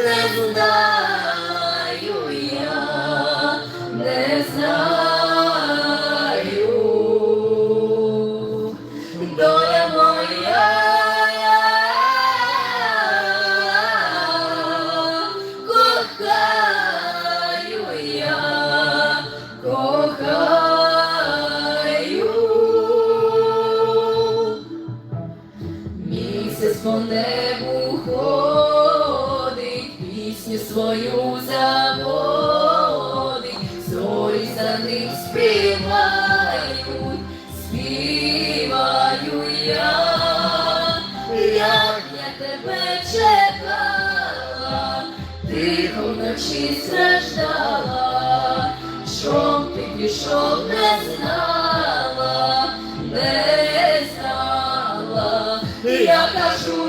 не знаю я, не знаю, доля моя, кохаю я, кохаю, місяць по небу пісню свою заводить, зорі за ним співають, співаю я, як я тебе чекала, тихо вночі страждала, чом ти пішов, не знала, не знала, я кажу